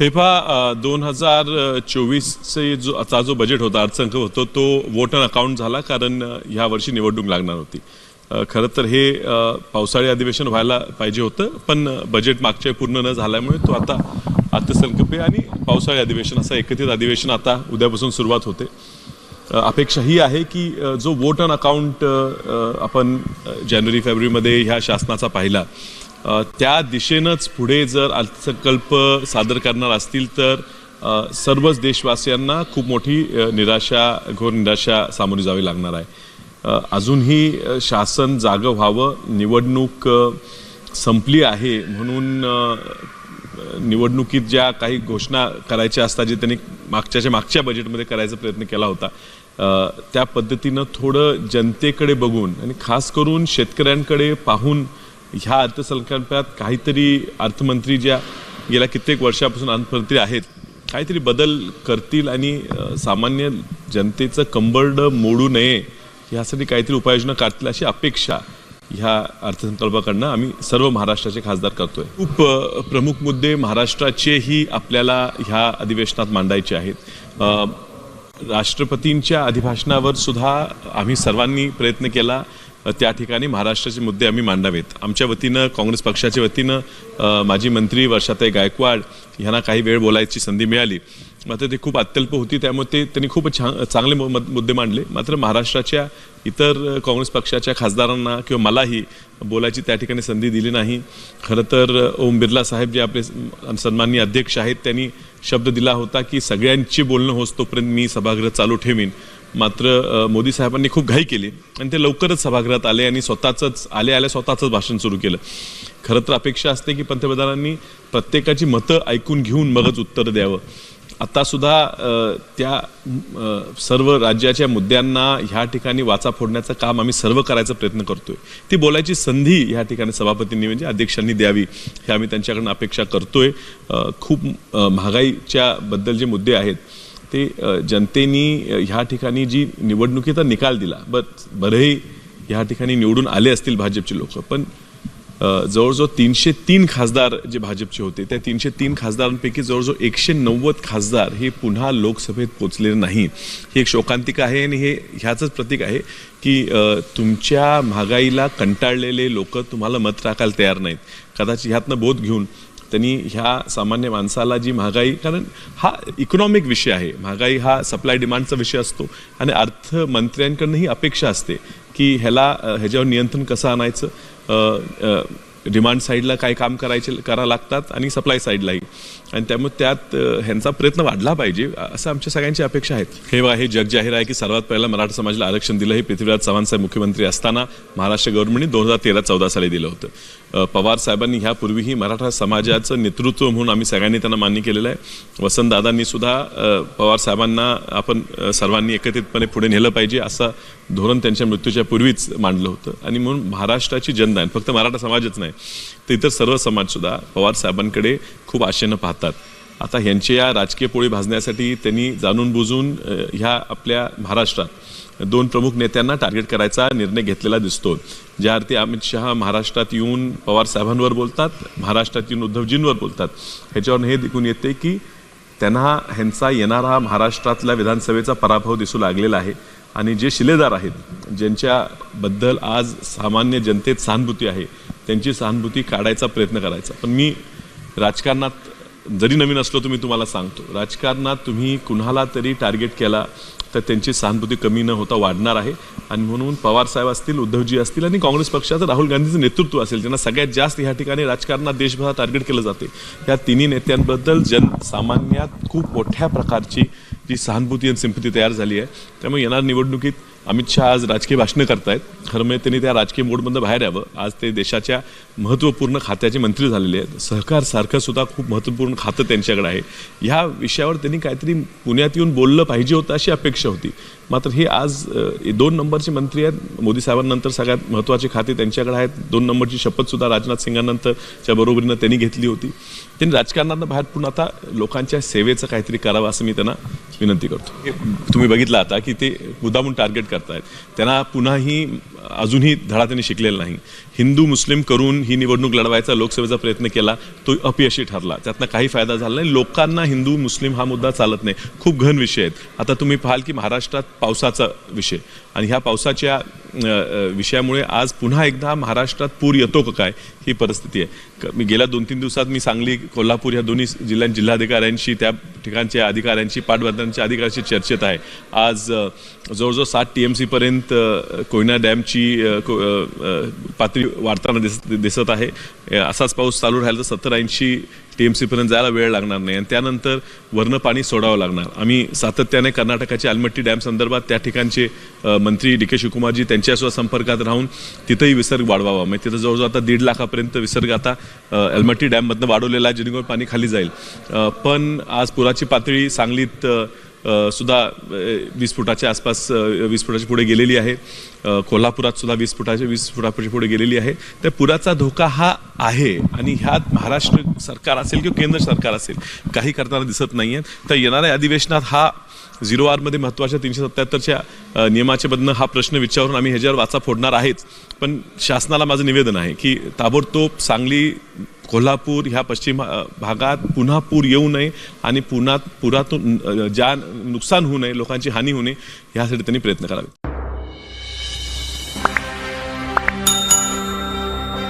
हे पहा दोन हजार चोवीसचे जो आता जो बजेट होता अर्थसंकल्प होतो तो वोट अन अकाउंट झाला कारण ह्या वर्षी निवडणूक लागणार होती. खरं तर हे पावसाळी अधिवेशन व्हायला पाहिजे होतं पण बजेट मागच्या पूर्ण न झाल्यामुळे तो आता अर्थसंकल्पे आणि पावसाळी अधिवेशन असं एकत्रित अधिवेशन आता उद्यापासून सुरुवात होते. अपेक्षा ही आहे की जो वोट ऑन अकाउंट आपण जानेवारी फेब्रुवारीमध्ये ह्या शासनाचा पाहिला त्या दिशेनंच पुढे जर अर्थसंकल्प सादर करणार असतील तर सर्वच देशवासियांना खूप मोठी निराशा घोर निराशा सामोरी जावी लागणार आहे. अजूनही शासन जागं व्हावं निवडणूक संपली आहे म्हणून निवडणुकीत ज्या काही घोषणा करायच्या असतात जे त्यांनी मागच्याच्या मागच्या बजेटमध्ये करायचा प्रयत्न केला होता त्या पद्धतीनं थोडं जनतेकडे बघून आणि खास करून शेतकऱ्यांकडे पाहून ह्या अर्थसंकल्पात काहीतरी अर्थमंत्री ज्या गेल्या कित्येक वर्षापासून अर्थमंत्री आहेत काहीतरी बदल करतील आणि सामान्य जनतेचं कंबरड मोडू नये यासाठी काहीतरी उपाययोजना काढतील अशी अपेक्षा ह्या अर्थसंकल्पाकडनं आम्ही सर्व महाराष्ट्राचे खासदार करतोय. खूप प्रमुख मुद्दे महाराष्ट्राचेही आपल्याला ह्या अधिवेशनात मांडायचे आहेत. राष्ट्रपतींच्या अभिभाषणावर सुद्धा आम्ही सर्वांनी प्रयत्न केला. त्या ठिकाणी महाराष्ट्राचे मुद्दे आम्ही मांडावेत. आमच्या वतीनं काँग्रेस पक्षाच्या वतीनं माजी मंत्री वर्षाताई गायकवाड यांना काही वेळ बोलायची संधी मिळाली. मात्र ते खूप अत्यल्प होती त्यामुळे ते त्यांनी खूप छान चांगले मुद्दे मांडले. मात्र महाराष्ट्राच्या इतर काँग्रेस पक्षाच्या खासदारांना किंवा मलाही बोलायची त्या ठिकाणी संधी दिली नाही. खरं तर ओम बिर्ला साहेब जे आपले सन्माननीय अध्यक्ष आहेत त्यांनी शब्द दिला होता की सगळ्यांची बोलणं होस तोपर्यंत मी सभागृह चालू ठेवीन. मात्र मोदी साहेबांनी खूप घाई केली आणि ते लवकरच सभागृहात आले आणि स्वतःचंच आले आले स्वतःचंच भाषण सुरू केलं. खरं तर अपेक्षा असते की पंतप्रधानांनी प्रत्येकाची मतं ऐकून घेऊन मगच उत्तर द्यावं. आत्तासुद्धा त्या सर्व राज्याच्या मुद्द्यांना ह्या ठिकाणी वाचा फोडण्याचं काम आम्ही सर्व करायचा प्रयत्न करतोय. ती बोलायची संधी ह्या ठिकाणी सभापतींनी म्हणजे अध्यक्षांनी द्यावी हे आम्ही त्यांच्याकडून अपेक्षा करतोय. खूप महागाईच्या बद्दल जे मुद्दे आहेत ते जनतेनी ह्या ठिकाणी जी निवडणुकीचा निकाल दिला बर बरेही ह्या ठिकाणी निवडून आले असतील भाजपचे लोक पण जवळजवळ तीनशे तीन खासदार जे भाजपचे होते त्या तीनशे तीन खासदारांपैकी जवळजवळ एकशे नव्वद खासदार हे पुन्हा लोकसभेत पोचलेले नाही. ही एक शोकांतिका आहे आणि हे ह्याचंच प्रतीक आहे की तुमच्या महागाईला कंटाळलेले लोक तुम्हाला मत टाकायला तयार नाहीत. कदाचित ह्यातनं बोध घेऊन त्यांनी ह्या सामान्य माणसाला जी महागाई कारण हा इकॉनॉमिक विषय आहे. महागाई हा सप्लाय डिमांडचा विषय असतो आणि अर्थमंत्र्यांकडनं ही अपेक्षा असते की ह्याला ह्याच्यावर नियंत्रण कसं आणायचं? डिमांड साईडला काय काम करायचे करा लागतात आणि सप्लाय साईडलाही आणि त्यामुळे त्यात ह्यांचा प्रयत्न वाढला पाहिजे असं आमच्या सगळ्यांची अपेक्षा आहेत. हे बघा, हे जग जाहीर आहे की सर्वात पहिला मराठा समाजाला आरक्षण दिलं हे पृथ्वीराज चव्हाण साहेब मुख्यमंत्री असताना महाराष्ट्र गव्हर्नमेंटने दोन हजार तेरा चौदा साली दिलं होतं. पवार साहेबांनी ह्यापूर्वीही मराठा समाजाचं नेतृत्व म्हणून आम्ही सगळ्यांनी त्यांना मान्य केलेलं आहे. वसंतदादांनी सुद्धा पवार साहेबांना आपण सर्वांनी एकत्रितपणे पुढे नेलं पाहिजे असं धोरण त्यांच्या मृत्यूच्या पूर्वीच मांडलं होतं. आणि म्हणून महाराष्ट्राची जनता आहे फक्त मराठा समाजच नाही तर इतर सर्व समाजसुद्धा पवार साहेबांकडे खूप आशेनं पाहतात. आता ह्यांची या राजकीय पोळी भाजण्यासाठी त्यांनी जाणून बुजून ह्या आपल्या महाराष्ट्रात दोन प्रमुख नेत्यांना टार्गेट करायचा निर्णय घेतलेला दिसतो ज्या अर्थी अमित शहा महाराष्ट्रात येऊन पवार साहेबांवर बोलतात महाराष्ट्रात येऊन उद्धवजींवर बोलतात. ह्याच्यावरून हे दिसून येते की त्यांना ह्यांचा येणारा महाराष्ट्रातल्या विधानसभेचा पराभव दिसू लागलेला आहे. आणि जे शिलेदार आहेत ज्यांच्याबद्दल आज सामान्य जनतेत सहानुभूती आहे त्यांची सहानुभूती काढायचा प्रयत्न करायचा. पण मी राजकारणात जरी नवीन असलो तर मी तुम्हाला सांगतो. राजकारणात तुम्ही कुणाला तरी टार्गेट केला तर त्यांची सहानुभूती कमी न होता वाढणार आहे. आणि म्हणून पवार साहेब असतील उद्धवजी असतील आणि काँग्रेस पक्षाचं राहुल गांधीचं नेतृत्व असेल ज्यांना सगळ्यात जास्त ह्या ठिकाणी राजकारणात देशभरात टार्गेट केलं जाते. या तिन्ही नेत्यांबद्दल जनसामान्यात खूप मोठ्या प्रकारची जी सहानुभूती आणि सिंपती तयार झाली आहे त्यामुळे येणार निवडणुकीत अमित शहा आज राजकीय भाषणं करतायत. खरं म्हणजे त्यांनी त्या राजकीय मोडमधून बाहेर यावं. आज ते देशाच्या महत्त्वपूर्ण खात्याचे मंत्री झालेले आहेत. सहकार सारखं सुद्धा खूप महत्त्वपूर्ण खातं त्यांच्याकडे आहे. ह्या विषयावर त्यांनी काहीतरी पुण्यात येऊन बोललं पाहिजे होतं अशी अपेक्षा होती. मात्र हे आज दोन नंबरचे मंत्री आहेत. मोदी साहेबांनंतर सगळ्यात महत्त्वाचे खाते त्यांच्याकडे आहेत. दोन नंबरची शपथसुद्धा राजनाथ सिंगानंतरच्या बरोबरीनं त्यांनी घेतली होती. त्यांनी राजकारणात बाहेर पुन्हा आता लोकांच्या सेवेचं काहीतरी करावं असं मी त्यांना विनंती करतो. तुम्ही बघितलं आता की ते मुद्दामून टार्गेट करतायत. त्यांना पुन्हाही अजूनही धडा त्यांनी शिकलेला नाही. हिंदू मुस्लिम करून ही निवडणूक लढवायचा लोकसभेचा प्रयत्न केला तो अपयशी ठरला. त्यातनं काही फायदा झाला नाही. लोकांना हिंदू मुस्लिम हा मुद्दा चालत नाही. खूप घन विषय आहेत. आता तुम्ही पाहाल की महाराष्ट्रात पावसाचा विषय. आणि ह्या पावसाच्या विषयामुळे आज पुन्हा एकदा महाराष्ट्रात पूर येतो का काय ही परिस्थिती आहे. मी गेल्या दोन तीन दिवसात मी सांगली कोल्हापूर ह्या दोन्ही जिल्ह्यां जिल्हाधिकाऱ्यांशी त्या ठिकाणच्या अधिकाऱ्यांशी पाटबंधाऱ्यांच्या अधिकाऱ्यांशी चर्चेत आहे. आज जवळजवळ सात टी एम सीपर्यंत कोयना डॅमची को- पातळी वाढताना दिसत दिसत आहे. असाच पाऊस चालू राहिला तर सत्तर ऐंशी टी एम सीपर्यंत जायला वेळ लागणार नाही. आणि त्यानंतर वरनं पाणी सोडावं लागणार. आम्ही सातत्याने कर्नाटकाच्या आलमट्टी डॅम संदर्भात त्या ठिकाणचे मंत्री डी के शिवकुमारजी त्यांच्यासुद्धा संपर्कात राहून तिथंही विसर्ग वाढवावा. म्हणजे तिथं जवळजवळ आता दीड लाखापर्यंत विसर्ग आता अलमट्टी डॅममधनं वाढवलेला आहे जेणेकरून पाणी खाली जाईल. पण आज पुराची पातळी सांगलीत सुद्धा वीस फुटाच्या आसपास वीस फुटाच्या पुढे गेलेली आहे. कोल्हापुरात सुद्धा वीस फुटाच्या वीस फुटाच्या पुढे गेलेली आहे. तर पुराचा धोका हा आहे आणि ह्यात महाराष्ट्र सरकार असेल किंवा केंद्र सरकार असेल काही करताना दिसत नाही आहे तर येणाऱ्या अधिवेशनात हा झिरो आरमध्ये महत्त्वाच्या तीनशे सत्त्याहत्तरच्या नियमाच्या बदनं हा प्रश्न विचारून आम्ही ह्याच्यावर वाचा फोडणार आहेच. पण शासनाला माझं निवेदन आहे की ताबडतोब सांगली कोल्हापूर ह्या पश्चिम भागात पुन्हा पूर येऊ नये आणि पुन्हा पुरातून ज्या नुकसान होऊ नये लोकांची हानी होऊ नये यासाठी त्यांनी प्रयत्न करावे.